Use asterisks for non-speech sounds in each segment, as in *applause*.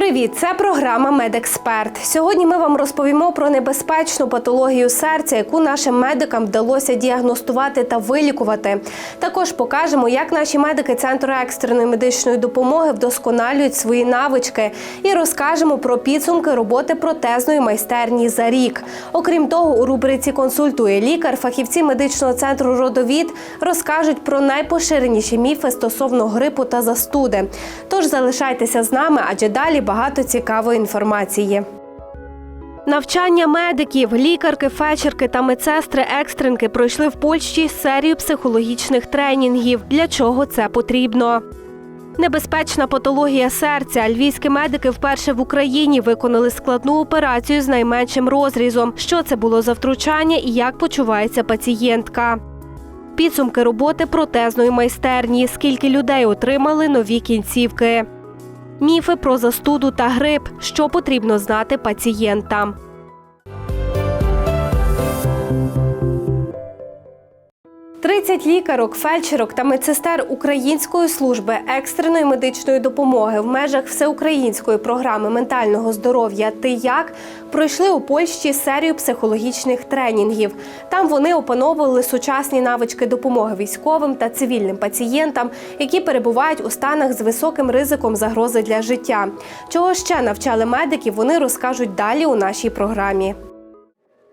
Привіт, це програма Медексперт. Сьогодні ми вам розповімо про небезпечну патологію серця, яку нашим медикам вдалося діагностувати та вилікувати. Також покажемо, як наші медики центру екстреної медичної допомоги вдосконалюють свої навички, і розкажемо про підсумки роботи протезної майстерні за рік. Окрім того, у рубриці Консультує лікар фахівці медичного центру Родовід розкажуть про найпоширеніші міфи стосовно грипу та застуди. Тож залишайтеся з нами, адже далі багато цікавої інформації. Навчання медиків, лікарки, фельдшерки та медсестри екстренки пройшли в Польщі серію психологічних тренінгів. Для чого це потрібно? Небезпечна патологія серця. Львівські медики вперше в Україні виконали складну операцію з найменшим розрізом. Що це було за втручання і як почувається пацієнтка? Підсумки роботи протезної майстерні. Скільки людей отримали нові кінцівки? Міфи про застуду та грип. Що потрібно знати пацієнтам? Тридцять лікарок, фельдшерок та медсестер Української служби екстреної медичної допомоги в межах всеукраїнської програми ментального здоров'я «Ти як» пройшли у Польщі серію психологічних тренінгів. Там вони опановували сучасні навички допомоги військовим та цивільним пацієнтам, які перебувають у станах з високим ризиком загрози для життя. Чого ще навчали медиків, вони розкажуть далі у нашій програмі.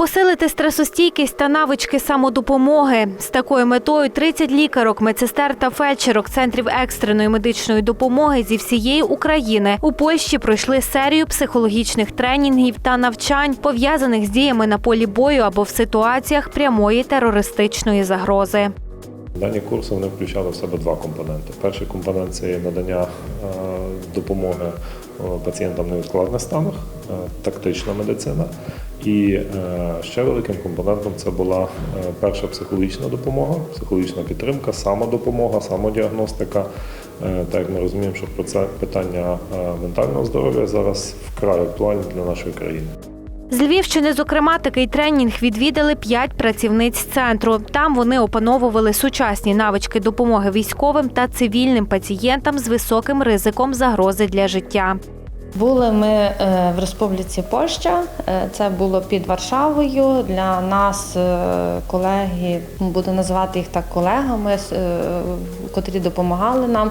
Посилити стресостійкість та навички самодопомоги з такою метою 30 лікарок, медсестер та фельдшерок центрів екстреної медичної допомоги зі всієї України у Польщі пройшли серію психологічних тренінгів та навчань, пов'язаних з діями на полі бою або в ситуаціях прямої терористичної загрози. Дані курси вони включали в себе два компоненти. Перший компонент це надання е, допомоги е, пацієнтам в невідкладних станах, е, тактична медицина. І е, ще великим компонентом це була е, перша психологічна допомога, психологічна підтримка, самодопомога, самодіагностика. Е, Так як ми розуміємо, що про це питання ментального здоров'я зараз вкрай актуальне для нашої країни. З Львівщини, зокрема, такий тренінг відвідали п'ять працівниць центру. Там вони опановували сучасні навички допомоги військовим та цивільним пацієнтам з високим ризиком загрози для життя. Були ми е, в Республіці Польща. Е, Це було під Варшавою. Для нас е, колеги, буду називати їх так колегами, котрі допомагали нам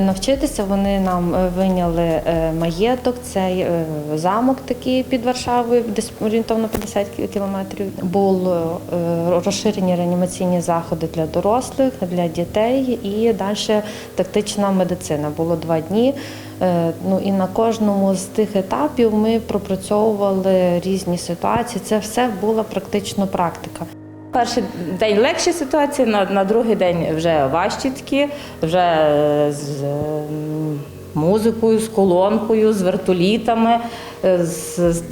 навчитися. Вони нам виняли маєток, цей замок такий під Варшавою, десь орієнтовно 50 кілометрів. Було е, розширені реанімаційні заходи для дорослих, для дітей і далі тактична медицина. Було два дні. Е, Ну і на кожному з тих етапів ми пропрацьовували різні ситуації. Це все була практично практика. Перший день легші ситуації, на, на другий день вже важчі такі, вже е, з музикою, з колонкою, з вертолітами, е, з, з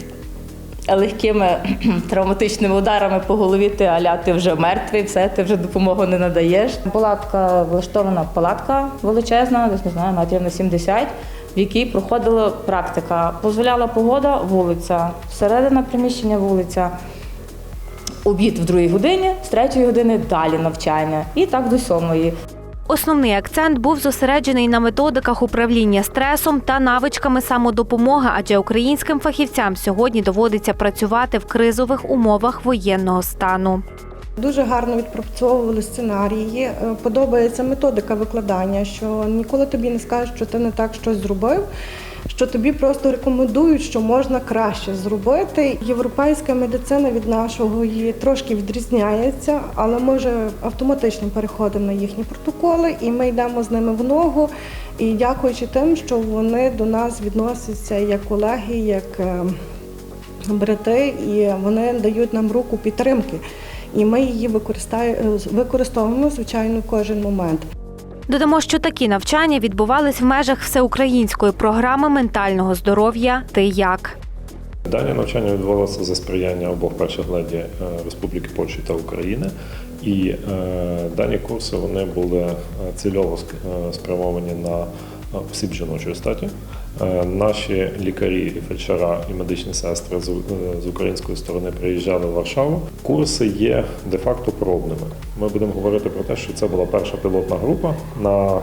легкими *clears throat* травматичними ударами по голові ти аля ти вже мертвий, все, ти вже допомогу не надаєш. Палатка влаштована палатка величезна, десь не знаю, метрів на 70, в якій проходила практика. Дозволяла погода, вулиця, всередина приміщення вулиця. Обід в другій годині, з третьої години далі навчання. І так до сьомої. Основний акцент був зосереджений на методиках управління стресом та навичками самодопомоги, адже українським фахівцям сьогодні доводиться працювати в кризових умовах воєнного стану. Дуже гарно відпрацьовували сценарії. Е, Подобається методика викладання, що ніколи тобі не скажуть, що ти не так щось зробив. що тобі просто рекомендують, що можна краще зробити. Європейська медицина від нашого її трошки відрізняється, але ми вже автоматично переходимо на їхні протоколи, і ми йдемо з ними в ногу. І дякуючи тим, що вони до нас відносяться як колеги, як е, брати, і вони дають нам руку підтримки. І ми її використаю- використовуємо, звичайно, кожен момент. Додамо, що такі навчання відбувались в межах всеукраїнської програми ментального здоров'я Ти як. Дані навчання відбувалося за сприяння обох перших леді е, Республіки Польщі та України. І е, дані курси вони були е, цільово е, спрямовані на е, осіб жіночої статі. Е, Наші лікарі, фельдшера і медичні сестри з, е, з української сторони приїжджали в Варшаву. Курси є де-факто пробними. Ми будемо говорити про те, що це була перша пілотна група, на е,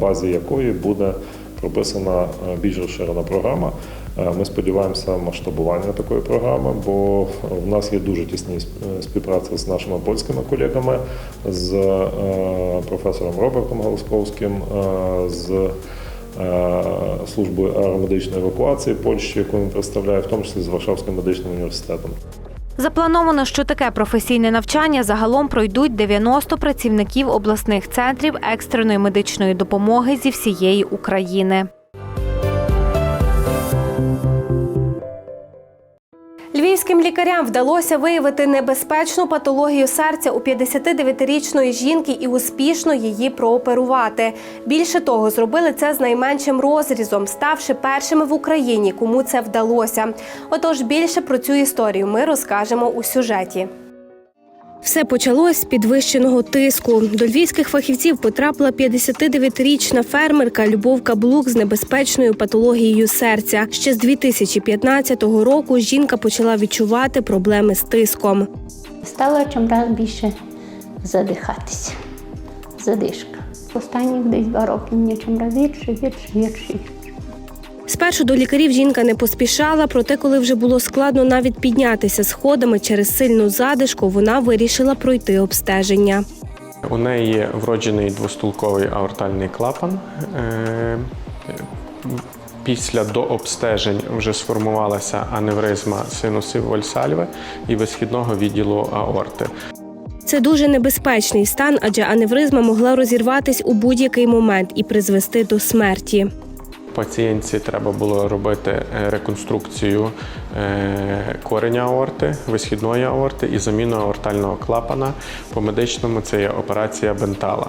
базі якої буде прописана більш розширена програма. Ми сподіваємося масштабування такої програми, бо в нас є дуже тісні співпраця з нашими польськими колегами, з професором Робертом Галасковським, е, з службою аеромедичної евакуації Польщі, яку він представляє, в тому числі з Варшавським медичним університетом. Заплановано, що таке професійне навчання загалом пройдуть 90 працівників обласних центрів екстреної медичної допомоги зі всієї України. Львівським лікарям вдалося виявити небезпечну патологію серця у 59-річної жінки і успішно її прооперувати. Більше того, зробили це з найменшим розрізом, ставши першими в Україні, кому це вдалося. Отож, більше про цю історію ми розкажемо у сюжеті. Все почалось з підвищеного тиску. До львівських фахівців потрапила 59-річна фермерка Любов Каблук з небезпечною патологією серця. Ще з 2015 року жінка почала відчувати проблеми з тиском. Стала чимраз більше задихатися. Задишка. Останніх десь два роки мені чимраз гірше, гірше, гірше. Спершу до лікарів жінка не поспішала, проте, коли вже було складно навіть піднятися сходами через сильну задишку, вона вирішила пройти обстеження. У неї вроджений двостулковий аортальний клапан. Е, Після дообстежень вже сформувалася аневризма синусів Вольсальви і висхідного відділу аорти. Це дуже небезпечний стан, адже аневризма могла розірватись у будь-який момент і призвести до смерті. Пацієнтці треба було робити е, реконструкцію е, кореня аорти, висхідної аорти і заміну аортального клапана. По медичному це є операція бентала.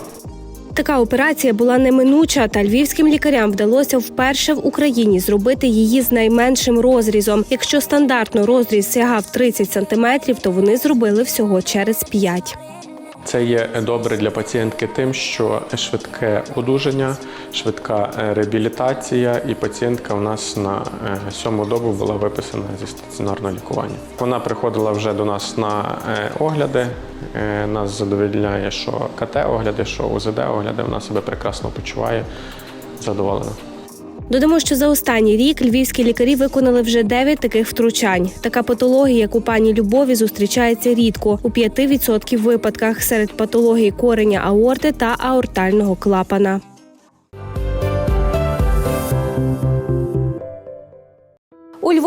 Така операція була неминуча, та львівським лікарям вдалося вперше в Україні зробити її з найменшим розрізом. Якщо стандартно розріз сягав 30 сантиметрів, то вони зробили всього через 5. Це є добре для пацієнтки тим, що швидке одужання, швидка е, реабілітація, і пацієнтка у нас на е, сьому добу була виписана зі стаціонарного лікування. Вона приходила вже до нас на е, огляди. Нас задовольняє, що КТ-огляди, що УЗД-огляди. Вона себе прекрасно почуває, задоволена. Додамо, що за останній рік львівські лікарі виконали вже 9 таких втручань. Така патологія, як у пані Любові, зустрічається рідко у 5% випадках серед патологій кореня аорти та аортального клапана.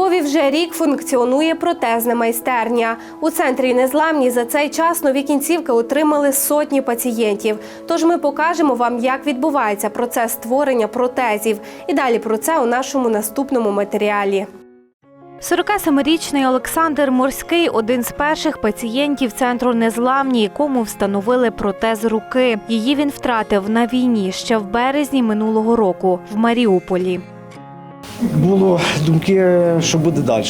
Львові вже рік функціонує протезна майстерня. У центрі незламні за цей час нові кінцівки отримали сотні пацієнтів. Тож ми покажемо вам, як відбувається процес створення протезів. І далі про це у нашому наступному матеріалі. 47-річний Олександр Морський один з перших пацієнтів центру незламні, якому встановили протез руки. Її він втратив на війні ще в березні минулого року в Маріуполі. Було думки, що буде далі.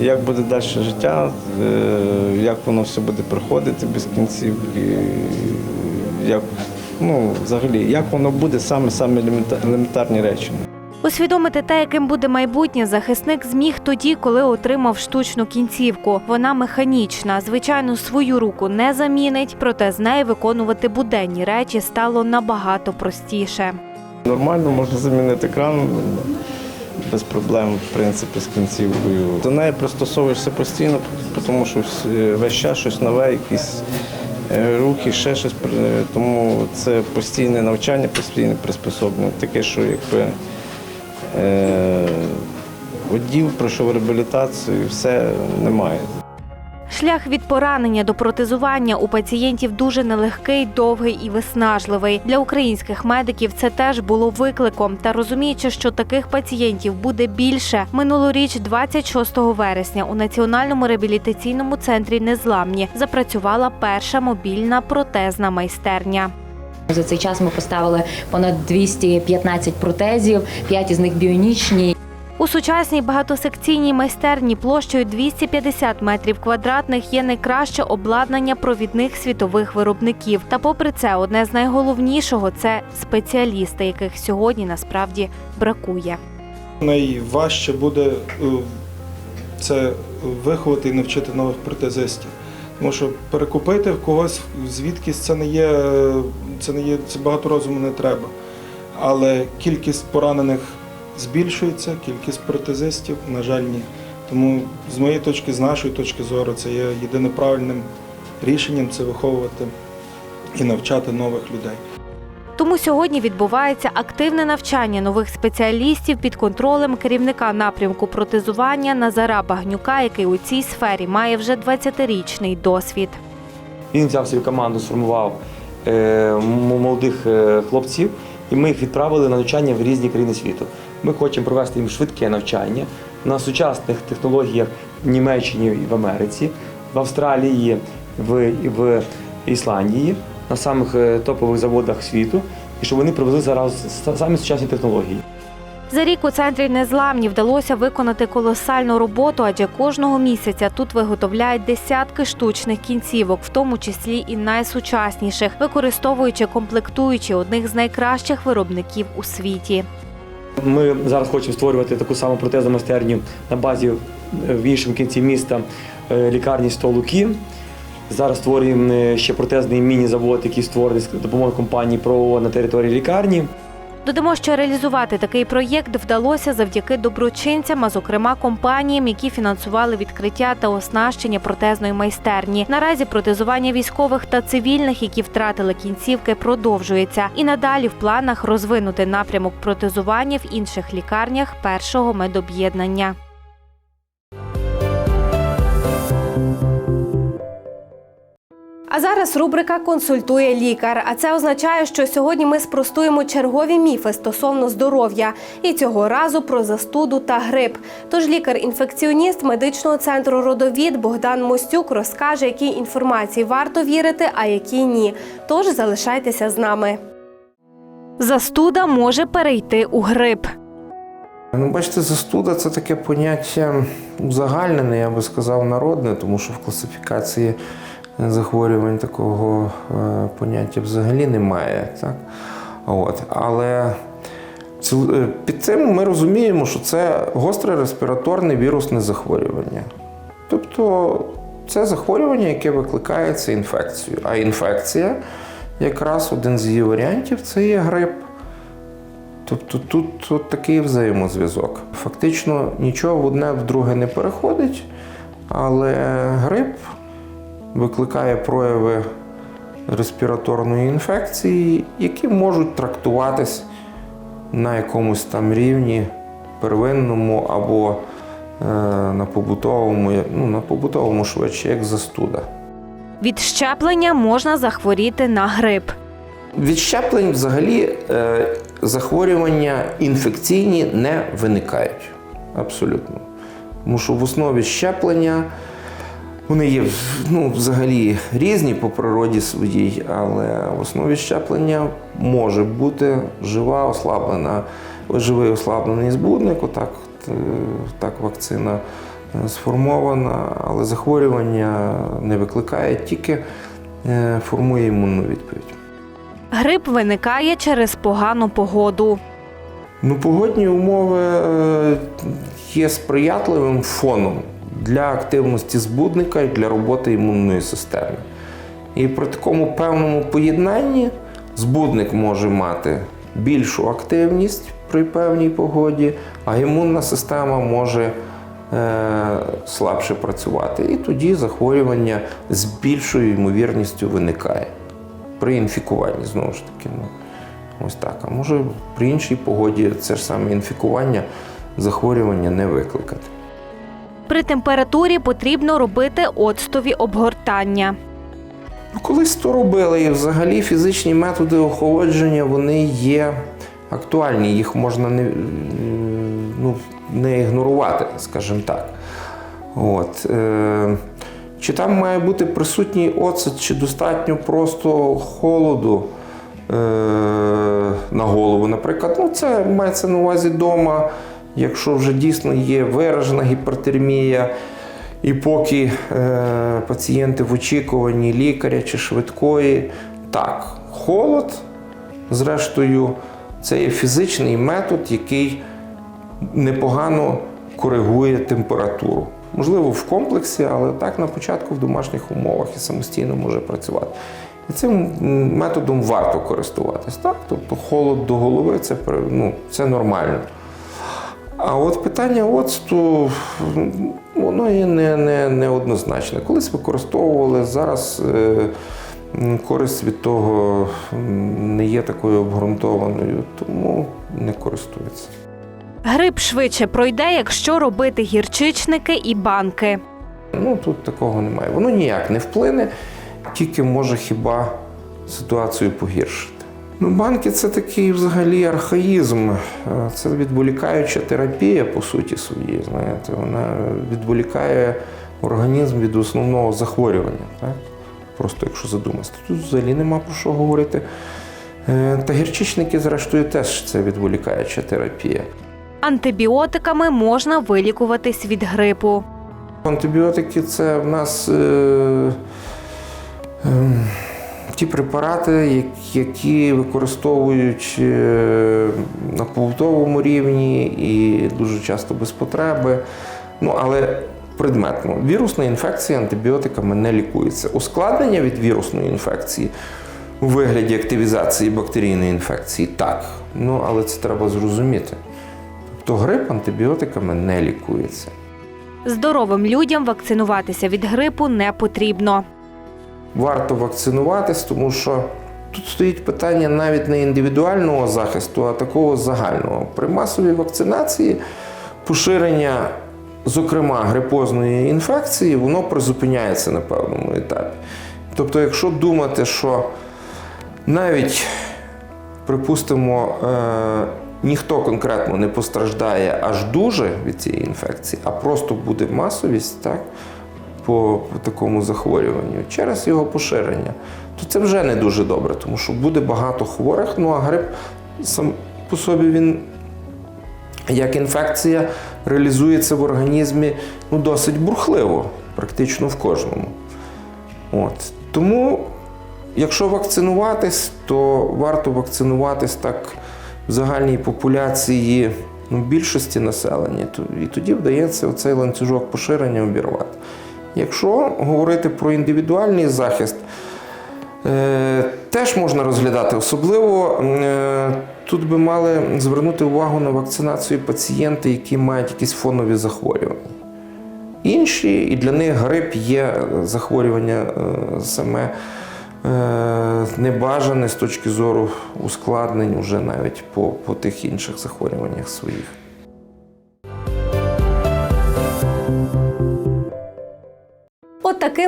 Як буде далі життя, е, як воно все буде проходити без кінців, і як, ну, взагалі, як воно буде саме саме елементарні речі. Усвідомити те, яким буде майбутнє, захисник зміг тоді, коли отримав штучну кінцівку. Вона механічна. Звичайно, свою руку не замінить, проте з нею виконувати буденні речі стало набагато простіше. Нормально можна замінити кран без проблем, в принципі, з кінцівкою. До неї пристосовуєшся постійно, тому що весь час щось нове, якісь е, рухи, ще щось. Е, Тому це постійне навчання, постійне приспособлення. Таке, що якби Е, Одів, пройшов реабілітацію, все немає. Шлях від поранення до протезування у пацієнтів дуже нелегкий, довгий і виснажливий. Для українських медиків це теж було викликом. Та розуміючи, що таких пацієнтів буде більше, минулоріч, 26 вересня, у національному реабілітаційному центрі Незламні запрацювала перша мобільна протезна майстерня. За цей час ми поставили понад 215 протезів, 5 із них біонічні. У сучасній багатосекційній майстерні площею 250 метрів квадратних є найкраще обладнання провідних світових виробників. Та попри це, одне з найголовнішого це спеціалісти, яких сьогодні насправді бракує. Найважче буде е, це виховати і навчити нових протезистів. Тому що перекупити когось звідкись це не є, це не є це багато розуму не треба. Але кількість поранених збільшується, кількість протезистів, на жаль, ні. Тому з моєї точки, з нашої точки зору, це є єдине правильним рішенням це виховувати і навчати нових людей. Тому сьогодні відбувається активне навчання нових спеціалістів під контролем керівника напрямку протезування Назара Багнюка, який у цій сфері має вже 20-річний досвід. Він взяв собі команду, сформував е, молодих е, хлопців, і ми їх відправили на навчання в різні країни світу. Ми хочемо провести їм швидке навчання на сучасних технологіях в Німеччині і в Америці, в Австралії, в, в Ісландії, на самих е, топових заводах світу, і щоб вони привезли зараз самі сучасні технології. За рік у центрі незламні вдалося виконати колосальну роботу, адже кожного місяця тут виготовляють десятки штучних кінцівок, в тому числі і найсучасніших, використовуючи комплектуючі одних з найкращих виробників у світі. Ми зараз хочемо створювати таку саму протезну майстерню на базі е, в іншому кінці міста е, лікарні «Столуки». Зараз створюємо е, ще протезний міні-завод, який створений з допомогою компанії ПРО на території лікарні. Додамо, що реалізувати такий проєкт вдалося завдяки доброчинцям, а зокрема компаніям, які фінансували відкриття та оснащення протезної майстерні. Наразі протезування військових та цивільних, які втратили кінцівки, продовжується. І надалі в планах розвинути напрямок протезування в інших лікарнях першого медоб'єднання. А зараз рубрика Консультує лікар. А це означає, що сьогодні ми спростуємо чергові міфи стосовно здоров'я і цього разу про застуду та грип. Тож лікар-інфекціоніст медичного центру Родовід Богдан Мостюк розкаже, якій інформації варто вірити, а якій ні. Тож залишайтеся з нами. Застуда може перейти у грип. Ну, бачите, застуда це таке поняття узагальнене, я би сказав, народне, тому що в класифікації захворювань такого е, поняття взагалі немає. Так? От. Але е, під цим ми розуміємо, що це гостре респіраторне вірусне захворювання. Тобто це захворювання, яке викликається інфекцією. А інфекція, якраз один з її варіантів, це є грип. Тобто тут от такий взаємозв'язок. Фактично нічого в одне в друге не переходить, але грип викликає прояви респіраторної інфекції, які можуть трактуватись на якомусь там рівні первинному або е, на побутовому, ну, на побутовому швидше, як застуда. Від щеплення можна захворіти на грип. Від щеплень взагалі е, захворювання інфекційні не виникають. Абсолютно. Тому що в основі щеплення вони є ну, взагалі різні по природі своїй, але в основі щеплення може бути жива ослаблена, живий ослаблений збудник, отак, е, так вакцина е, сформована, але захворювання не викликає, тільки е, формує імунну відповідь. Грип виникає через погану погоду. Ну, погодні умови є сприятливим фоном для активності збудника і для роботи імунної системи. І при такому певному поєднанні збудник може мати більшу активність при певній погоді, а імунна система може е, слабше працювати. І тоді захворювання з більшою ймовірністю виникає при інфікуванні, знову ж таки. Ну. Ось так. А може при іншій погоді це ж саме інфікування, захворювання не викликати. При температурі потрібно робити оцтові обгортання. Ну, колись то робили, і взагалі фізичні методи охолодження вони є актуальні, їх можна не, ну, не ігнорувати, скажімо так. От. Е, чи там має бути присутній оцет, чи достатньо просто холоду е, на голову, наприклад, ну це мається на увазі вдома, якщо вже дійсно є виражена гіпертермія, і поки е, пацієнти в очікуванні лікаря чи швидкої, так, холод, зрештою, це є фізичний метод, який непогано коригує температуру. Можливо, в комплексі, але так на початку в домашніх умовах і самостійно може працювати. І цим методом варто користуватись. Так? Тобто холод до голови це, ну, це нормально. А от питання оцту, воно є не, не, неоднозначне. Колись використовували, зараз е, користь від того не є такою обґрунтованою, тому не користуються. Грип швидше пройде, якщо робити гірчичники і банки. Ну тут такого немає. Воно ніяк не вплине, тільки може хіба ситуацію погіршити. Ну, банки це такий взагалі архаїзм. Е, Це відволікаюча терапія, по суті своїй. Знаєте, вона відволікає організм від основного захворювання. Так? Просто якщо задуматися, тут взагалі нема про що говорити. Е, Та гірчичники, зрештою, теж це відволікаюча терапія. Антибіотиками можна вилікуватись від грипу. Антибіотики це в нас е, е, ті препарати, які використовують е, на побутовому рівні і дуже часто без потреби. Ну, але предметно. Вірусна інфекція антибіотиками не лікується. Ускладнення від вірусної інфекції у вигляді активізації бактерійної інфекції так. Ну, але це треба зрозуміти. Тобто грип антибіотиками не лікується. Здоровим людям вакцинуватися від грипу не потрібно. Варто вакцинуватись, тому що тут стоїть питання навіть не індивідуального захисту, а такого загального. При масовій вакцинації поширення, зокрема, грипозної інфекції, воно призупиняється на певному етапі. Тобто, якщо думати, що навіть, припустимо, е, ніхто конкретно не постраждає аж дуже від цієї інфекції, а просто буде масовість, так? По, такому захворюванню через його поширення, то це вже не дуже добре, тому що буде багато хворих. Ну а грип сам по собі він як інфекція реалізується в організмі ну, досить бурхливо, практично в кожному. От. Тому, якщо вакцинуватись, то варто вакцинуватись так в загальній популяції ну, більшості населення, і тоді вдається оцей ланцюжок поширення обірвати. Якщо говорити про індивідуальний захист, е, теж можна розглядати. Особливо е, тут би мали звернути увагу на вакцинацію пацієнти, які мають якісь фонові захворювання. Інші, і для них грип є захворювання е, саме е, небажане з точки зору ускладнень уже навіть по, по тих інших захворюваннях своїх.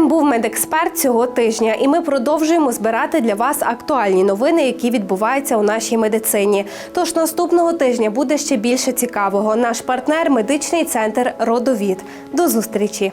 Таким був медексперт цього тижня, і ми продовжуємо збирати для вас актуальні новини, які відбуваються у нашій медицині. Тож наступного тижня буде ще більше цікавого. Наш партнер медичний центр Родовід. До зустрічі!